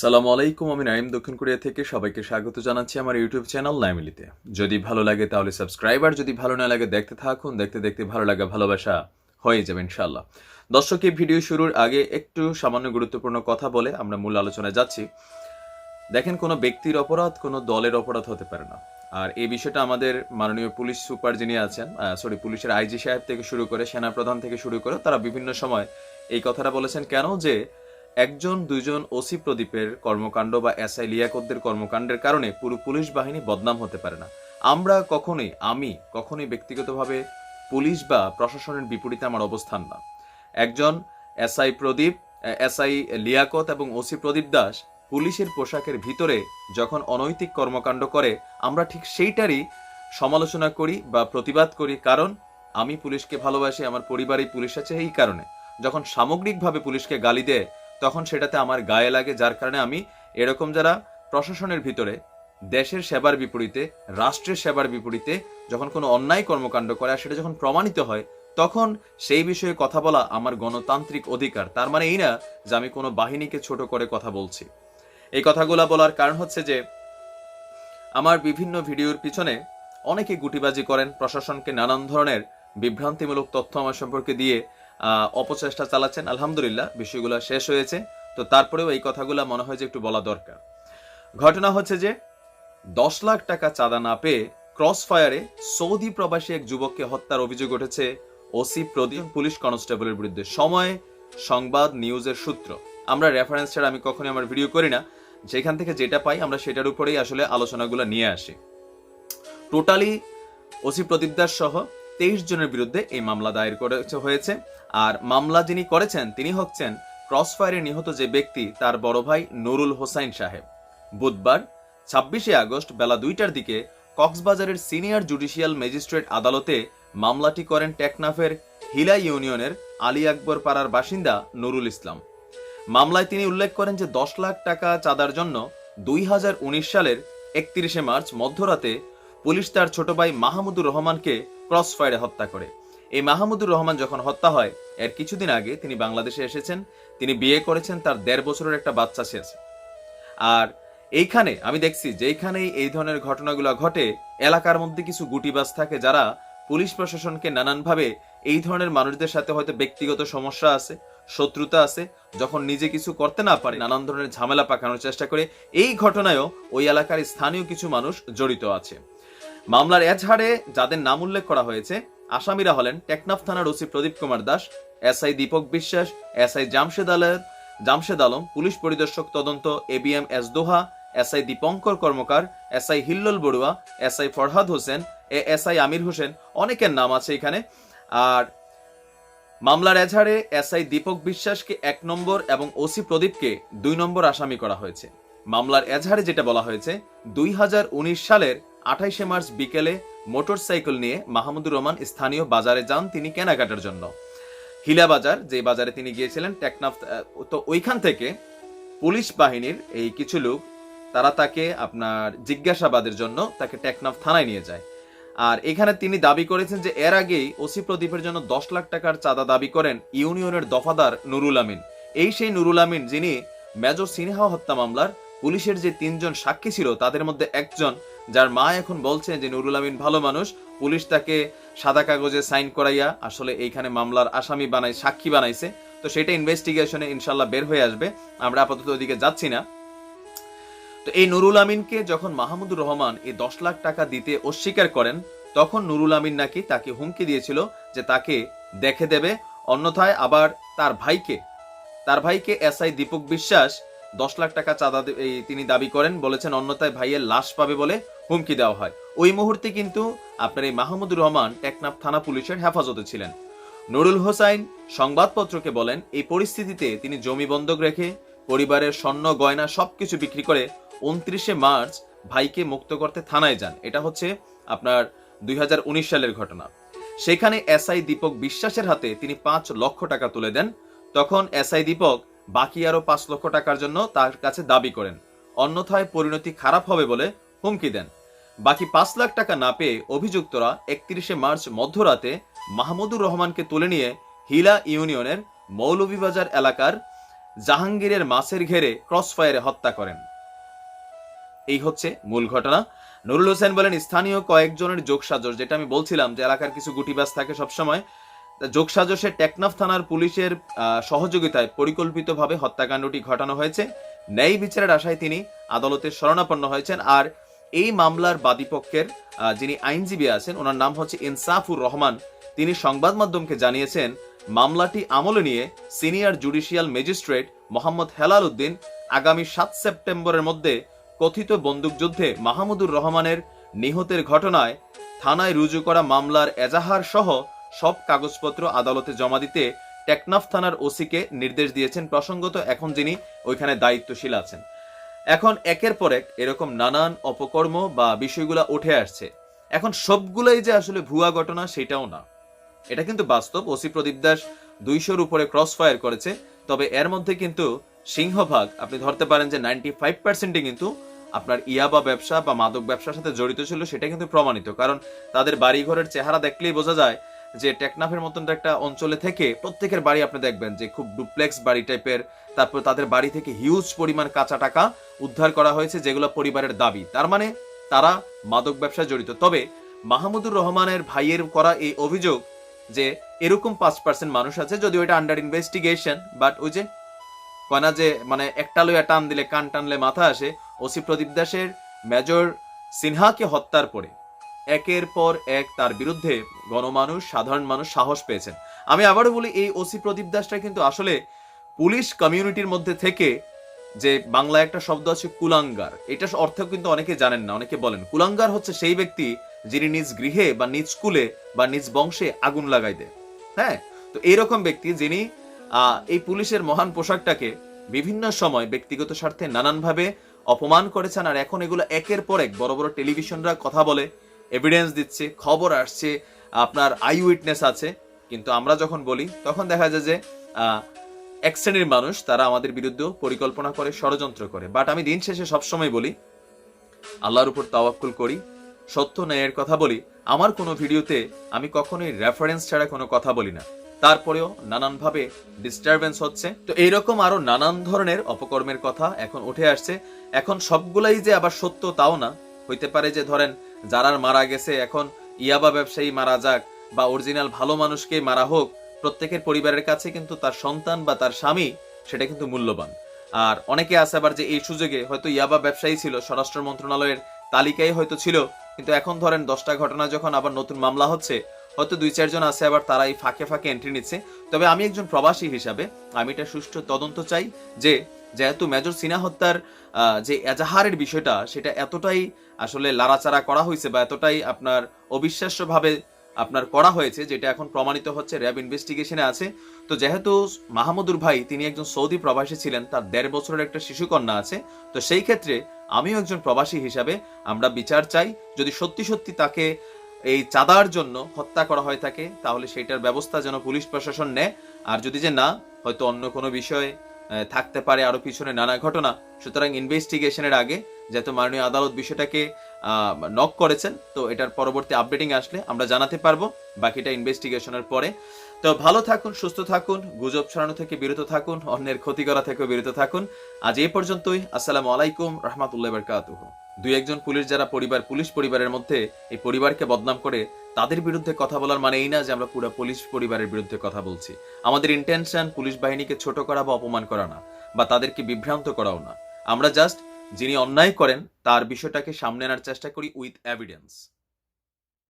সালামু আলাইকুম, আমি নাইম দক্ষিণ কোরিয়া থেকে সবাইকে স্বাগত জানাচ্ছি আমার ইউটিউব চ্যানেল নাইমিলিতে যদি ভালো লাগে তাহলে সাবস্ক্রাইব, আর যদি ভালো না লাগে দেখতে থাকুন, দেখতে দেখতে ভালো লাগা ভালোবাসা হয়ে যাবে ইনশাল্লাহ দর্শক, এই ভিডিও শুরুর আগে একটু সামান্য গুরুত্বপূর্ণ কথা বলে আমরা মূল আলোচনায় যাচ্ছি। দেখেন, কোনো ব্যক্তির অপরাধ, কোনো দলের অপরাধ হতে পারে না। আর এই বিষয়টা আমাদের মাননীয় পুলিশ সুপার যিনি আছেন সরি পুলিশের আইজি সাহেব থেকে শুরু করে সেনা প্রধান থেকে শুরু করে, তারা বিভিন্ন সময় এই কথাটা বলেছেন, কেন যে একজন, দুইজন ওসি প্রদীপের কর্মকাণ্ড বা এসআই লিয়াকতদের কর্মকাণ্ডের কারণে পুরো পুলিশ বাহিনী বদনাম হতে পারে না। আমরা কখনোই, আমি কখনোই ব্যক্তিগতভাবে পুলিশ বা প্রশাসনের বিপরীতে আমার অবস্থান না। একজন এসআই প্রদীপ এসআই লিয়াকত এবং ওসি প্রদীপ দাস পুলিশের পোশাকের ভিতরে যখন অনৈতিক কর্মকাণ্ড করে, আমরা ঠিক সেইটারই সমালোচনা করি বা প্রতিবাদ করি কারণ আমি পুলিশকে ভালোবাসি, আমার পরিবারই পুলিশ আছে এই কারণে। যখন সামগ্রিকভাবে পুলিশকে গালি দেয় তখন সেটাতে আমার গায়ে লাগে, যার কারণে আমি এরকম যারা প্রশাসনের ভিতরে, দেশের সেবার বিপরীতে, রাষ্ট্রের সেবার বিপরীতে যখন কোনো অন্যায় কর্মকাণ্ড করে আর সেটা যখন প্রমাণিত হয়, তখন সেই বিষয়ে কথা বলা আমার গণতান্ত্রিক অধিকার। তার মানে এই না যে আমি কোনো বাহিনীকে ছোট করে কথা বলছি। এই কথাগুলা বলার কারণ হচ্ছে যে, আমার বিভিন্ন ভিডিওর পিছনে অনেকে গুটিবাজি করেন, প্রশাসনকে নানান ধরনের বিভ্রান্তিমূলক তথ্য আমার সম্পর্কে দিয়ে অপচেষ্টা চালাচ্ছেন। আলহামদুলিল্লাহ, বিষয়গুলো শেষ হয়েছে। তো তারপরেও এই কথাগুলো মনে হয় যে একটু বলা দরকার। ঘটনা হচ্ছে যে, দশ লাখ টাকা চাঁদা না পেয়ে ক্রস ফায়ারে সৌদি প্রবাসী এক যুবককে হত্যার অভিযোগ উঠেছে ওসি প্রদীপ, পুলিশ কনস্টেবলের বিরুদ্ধে। সময়, সংবাদ, নিউজের সূত্র। আমরা রেফারেন্স ছাড়া আমি কখনোই আমার ভিডিও করি না। যেখান থেকে যেটা পাই আমরা সেটার উপরেই আসলে আলোচনাগুলো নিয়ে আসি। টোটালি ওসি প্রদীপ দাস সহ তেইশ জনের বিরুদ্ধে এই মামলা দায়ের করে হয়েছে। আর মামলা যিনি করেছেন, তিনি হচ্ছেন ক্রসফায়ারে নিহত যে ব্যক্তি, তার বড় ভাই নুরুল হোসাইন সাহেব। বুধবার, ছাব্বিশে আগস্ট বেলা দুইটার দিকে কক্সবাজারের সিনিয়র জুডিশিয়াল ম্যাজিস্ট্রেট আদালতে মামলাটি করেন টেকনাফের হিলা ইউনিয়নের আলী আকবর পাড়ার বাসিন্দা নুরুল ইসলাম। মামলায় তিনি উল্লেখ করেন যে দশ লাখ টাকা চাঁদার জন্য দুই হাজার উনিশ সালের একত্রিশে মার্চ মধ্যরাতে পুলিশ তার ছোট ভাই মাহমুদুর রহমানকে ক্রস ফায়ারে হত্যা করে। এই মাহমুদুর রহমান যখন হত্যা হয়, এর কিছুদিন আগে তিনি বাংলাদেশে এসেছেন, তিনি বিয়ে করেছেন, তার দেড় বছরের একটা বাচ্চা শেষে। আর এইখানে আমি দেখছি যেইখানেই এই ধরনের ঘটনাগুলো ঘটে, এলাকার মধ্যে কিছু গুটিবাজ থাকে যারা পুলিশ প্রশাসনকে নানানভাবে এই ধরনের মানুষদের সাথে হয়তো ব্যক্তিগত সমস্যা আছে, শত্রুতা আছে, যখন নিজে কিছু করতে না পারে, নানান ধরনের ঝামেলা পাকানোর চেষ্টা করে, এই ঘটনায়ও ওই এলাকার স্থানীয় কিছু মানুষ জড়িত আছে। মামলার এজহারে যাদের নাম উল্লেখ করা হয়েছে আসামিরা হলেন টেকনাফ থানার OC Pradip Kumar Das, SI Dipak Biswas, SI Jamshed Alam Jamshed Alam, police পরিদর্শক তদন্ত ABM S Doha, SI Dipankar Karmakar, SI Hillol Barua, SI Farhad Hossain, A SI Amir Hossain, অনেকের নাম আছে এখানে। আর মামলার এজাহারে এসআই দীপক বিশ্বাসকে এক নম্বর এবং ওসি প্রদীপকে দুই নম্বর আসামি করা হয়েছে। মামলার এজাহারে যেটা বলা হয়েছে, দুই হাজার উনিশ সালের আঠাইশে মার্চ বিকেলে মোটরসাইকেল নিয়ে মাহমুদুর রহমান স্থানীয় বাজারে যান তিনি কেনাকাটার জন্য। হিলা বাজার যে বাজারে তিনি গিয়েছিলেন, টেকনাফ তো ওইখান থেকে পুলিশ বাহিনীর এই কিছু লোক, তারা তাকে আপনার জিজ্ঞাসাবাদের জন্য তাকে টেকনাফ থানায় নিয়ে যায়। আর এখানে তিনি দাবি করেছেন যে এর আগেই ওসি প্রদীপের জন্য দশ লাখ টাকার চাঁদা দাবি করেন ইউনিয়নের দফাদার নুরুল আমিন। এই সেই নুরুল আমিন যিনি মেজর সিনহা হত্যা মামলার পুলিশের যে তিনজন সাক্ষী ছিল, তাদের মধ্যে একজন যার মা এখন বলছেন যে, নুরুল আমিন ভালো মানুষ। পুলিশ তাকে সাদা কাগজে সাইন করাইয়া আসলে এইখানে মামলার আসামি বানাই, সাক্ষী বানাইছে। তো সেটা ইনভেস্টিগেশনে ইনশাল্লাহ বের হয়ে আসবে। আমরা আপাতত ওদিকে যাচ্ছি না। তো এই নুরুল আমিনকে যখন মাহমুদুর রহমান এই দশ লাখ টাকা দিতে অস্বীকার করেন, তখন নুরুল আমিন নাকি তাকে হুমকি দিয়েছিল যে তাকে দেখে দেবে। অন্যথায় আবার তার ভাইকে তার ভাইকে এসআই দীপক বিশ্বাস দশ লাখ টাকা চাঁদা তিনি দাবি করেন, বলেছেন অন্যথায় ভাইয়ের লাশ পাবে বলে। হুমকি দেওয়া হয়। ওই মুহূর্তে কিন্তু আপনার এই মাহমুদুর রহমান টেকনাফ থানা পুলিশের হেফাজতে ছিলেন। নুরুল হোসাইন সংবাদপত্রকে বলেন, এই পরিস্থিতিতে তিনি জমি বন্ধক রেখে পরিবারের স্বর্ণ, গয়না সবকিছু বিক্রি করে উনত্রিশে মার্চ ভাইকে মুক্ত করতে থানায় যান। এটা হচ্ছে আপনার দুই হাজার উনিশ সালের ঘটনা। সেখানে এসআই দীপক বিশ্বাসের হাতে তিনি পাঁচ লক্ষ টাকা তুলে দেন। তখন এসআই দীপক বাকি আরও পাঁচ লক্ষ টাকার জন্য তার কাছে দাবি করেন। অন্যথায় পরিণতি খারাপ হবে বলে হুমকি দেন। বাকি পাঁচ লাখ টাকা না পেয়ে অভিযুক্তরা একত্রিশে মার্চ মধ্যরাতে মাহমুদুর রহমানকে তুলে নিয়ে হিলা ইউনিয়নের মৌলভীবাজার এলাকার জাহাঙ্গীরের মাছের ঘেরে ক্রস ফায়ারে হত্যা করেন। এই হচ্ছে মূল ঘটনা। নুরুল হোসেন বলেন, স্থানীয় কয়েকজনের যোগসাজশ, যেটা আমি বলছিলাম যে এলাকার কিছু গুটিবাস থাকে সবসময়, তা যোগসাজশে টেকনাফ থানার পুলিশের সহযোগিতায় পরিকল্পিতভাবে হত্যাকাণ্ডটি ঘটানো হয়েছে। ন্যায় বিচারের আশায় তিনি আদালতের শরণাপন্ন হয়েছেন। আর এই মামলার বাদীপক্ষের যিনি আইনজীবী আছেন, ওনার নাম হচ্ছে ইনসাফুর রহমান। তিনি সংবাদ মাধ্যমকে জানিয়েছেন, মামলাটি আমলে নিয়ে senior judicial magistrate Mohammad Helal Uddin আগামী সাত সেপ্টেম্বরের মধ্যে কথিত বন্দুকযুদ্ধে মাহমুদুর রহমানের নিহতের ঘটনায় থানায় রুজু করা মামলার এজাহার সহ সব কাগজপত্র আদালতে জমা দিতে টেকনাফ থানার ওসিকে নির্দেশ দিয়েছেন। প্রসঙ্গত এখন যিনি ওইখানে দায়িত্বশীল আছেন। এখন একের পর এক এরকম নানান অপকর্ম বা বিষয়গুলো উঠে আসছে। এখন সবগুলাই যে আসলে ভুয়া ঘটনা সেটাও না। এটা কিন্তু বাস্তব। ওসি প্রদীপ দাস দুইশোর উপরে ক্রস ফায়ার করেছে। তবে এর মধ্যে কিন্তু সিংহভাগ, আপনি ধরতে পারেন যে নাইনটি ফাইভ পার্সেন্টই কিন্তু আপনার ইয়াবা ব্যবসা বা মাদক ব্যবসার সাথে জড়িত ছিল, সেটা কিন্তু প্রমাণিত। কারণ তাদের বাড়িঘরের চেহারা দেখলেই বোঝা যায় যে টেকনাফের মতন একটা অঞ্চলে থেকে প্রত্যেকের বাড়ি আপনি দেখবেন যে খুব ডুপ্লেক্স বাড়ি টাইপের, তারপর তাদের বাড়ি থেকে হিউজ পরিমাণ কাঁচা টাকা উদ্ধার করা হয়েছে যেগুলো পরিবারের দাবি। তার মানে তারা মাদক ব্যবসায় জড়িত। তবে মাহমুদুর রহমানের ভাইয়ের করা এই অভিযোগ যে এরকম পাঁচ পার্সেন্ট মানুষ আছে, যদিও এটা আন্ডার ইনভেস্টিগেশন বাট ওই যে কয়না যে মানে একটা লইয়া টান দিলে, কান টানলে মাথা আসে, ওসি প্রদীপ দাসের মেজর সিনহাকে হত্যার পরে। একের পর এক তার বিরুদ্ধে গণমানুষ, সাধারণ মানুষ সাহস পেয়েছেন। আমি আবারও বলি, এই ওসি প্রদীপ দাসটা কিন্তু আসলে পুলিশ কমিউনিটির মধ্যে থেকে যে বাংলায় একটা শব্দ আছে, কুলাঙ্গার। এটা অর্থ কিন্তু অনেকে জানেন না, অনেকে বলেন। কুলাঙ্গার হচ্ছে সেই ব্যক্তি যিনি নিজ গৃহে বা নিজ স্কুলে বা নিজ বংশে আগুন লাগাই দেয় হ্যাঁ? তো এইরকম ব্যক্তি যিনি এই পুলিশের মহান পোশাকটাকে বিভিন্ন সময় ব্যক্তিগত স্বার্থে নানানভাবে অপমান করেছেন, আর এখন এগুলো একের পর এক বড় বড় টেলিভিশনরা কথা বলে। এভিডেন্স দিচ্ছে, খবর আসছে, আপনার আই উইটনেস আছে। কিন্তু আমরা যখন বলি, তখন দেখা যায় যে এক শ্রেণির মানুষ, তারা আমাদের বিরুদ্ধেও পরিকল্পনা করে, ষড়যন্ত্র করে। বাট আমি দিন শেষে সবসময় বলি, আল্লাহর উপর তাওয়াক্কুল করি, সত্য ন্যায়ের কথা বলি। আমার কোনো ভিডিওতে আমি কখনোই রেফারেন্স ছাড়া কোনো কথা বলি না। তারপরেও নানানভাবে ডিস্টারবেন্স হচ্ছে। তো এইরকম আরও নানান ধরনের অপকর্মের কথা এখন উঠে আসছে। এখন সবগুলাই যে আবার সত্য তাও না। হইতে পারে যে ধরেন যারার মারা গেছে, এখন ইয়াবা ব্যবসায়ী মারা যাক বা অরিজিনাল ভালো মানুষকে মারা হোক, প্রত্যেকের পরিবারের কাছে কিন্তু তার সন্তান বা তার স্বামী, সেটা কিন্তু মূল্যবান। আর অনেকে আছে আবার যে এই সুযোগে হয়তো ইয়াবা ব্যবসায়ী ছিল, স্বরাষ্ট্র মন্ত্রণালয়ের তালিকায় হয়তো ছিল, কিন্তু এখন ধরেন দশটা ঘটনা যখন আবার নতুন মামলা হচ্ছে, হয়তো দুই চারজন আছে আবার তারা এই ফাঁকে ফাঁকে এন্ট্রি নিচ্ছে। তবে আমি একজন প্রবাসী হিসাবে আমি এটা সুষ্ঠু তদন্ত চাই যে যেহেতু মেজর সিনা হত্যার যে এজাহারের বিষয়টা, সেটা এতটাই আসলে লাড়াচাড়া করা হয়েছে বা এতটাই আপনার অবিশ্বাস্যভাবে আপনার করা হয়েছে, যেটা এখন প্রমাণিত হচ্ছে, র্যাব ইনভেস্টিগেশনে আছে। তো যেহেতু মাহমুদুর ভাই, তিনি একজন সৌদি প্রবাসী ছিলেন, তার দেড় বছরের একটা শিশুকন্যা আছে, তো সেই ক্ষেত্রে আমিও একজন প্রবাসী হিসাবে আমরা বিচার চাই। যদি সত্যি সত্যি তাকে এই চাঁদার জন্য হত্যা করা হয় থাকে, তাহলে সেটার ব্যবস্থা যেন পুলিশ প্রশাসন নেয়। আর যদি যে না, হয়তো অন্য কোনো বিষয় থাকতে পারে আরও পিছনে নানা ঘটনা। সুতরাং ইনভেস্টিগেশনের আগে যেহেতু মাননীয় আদালত বিষয়টাকে নক করেছেন, তো এটার পরবর্তী আপডেটিং আসলে আমরা জানাতে পারব, বাকিটা ইনভেস্টিগেশনের পরে। তো ভালো থাকুন, সুস্থ থাকুন, গুজব ছড়ানো থেকে বিরত থাকুন, অন্যের ক্ষতি করা থেকে বিরত থাকুন। আজ এই পর্যন্তই, আসসালামু আলাইকুম, রহমাতুল্লাহ বারকাতুহ। দুই একজন পুলিশ যারা পরিবার, পুলিশ পরিবারের মধ্যে এই পরিবারকে বদনাম করে, তাদের বিরুদ্ধে কথা বলার মানে এই না যে আমরা পুরো পুলিশ পরিবারের বিরুদ্ধে কথা বলছি। আমাদের ইন্টেনশন পুলিশ বাহিনীকে ছোট করা বা অপমান করা না, বা তাদেরকে বিভ্রান্ত করাও না। আমরা জাস্ট যিনি অন্যায় করেন, তার বিষয়টাকে সামনে আনার চেষ্টা করি উইথ এভিডেন্স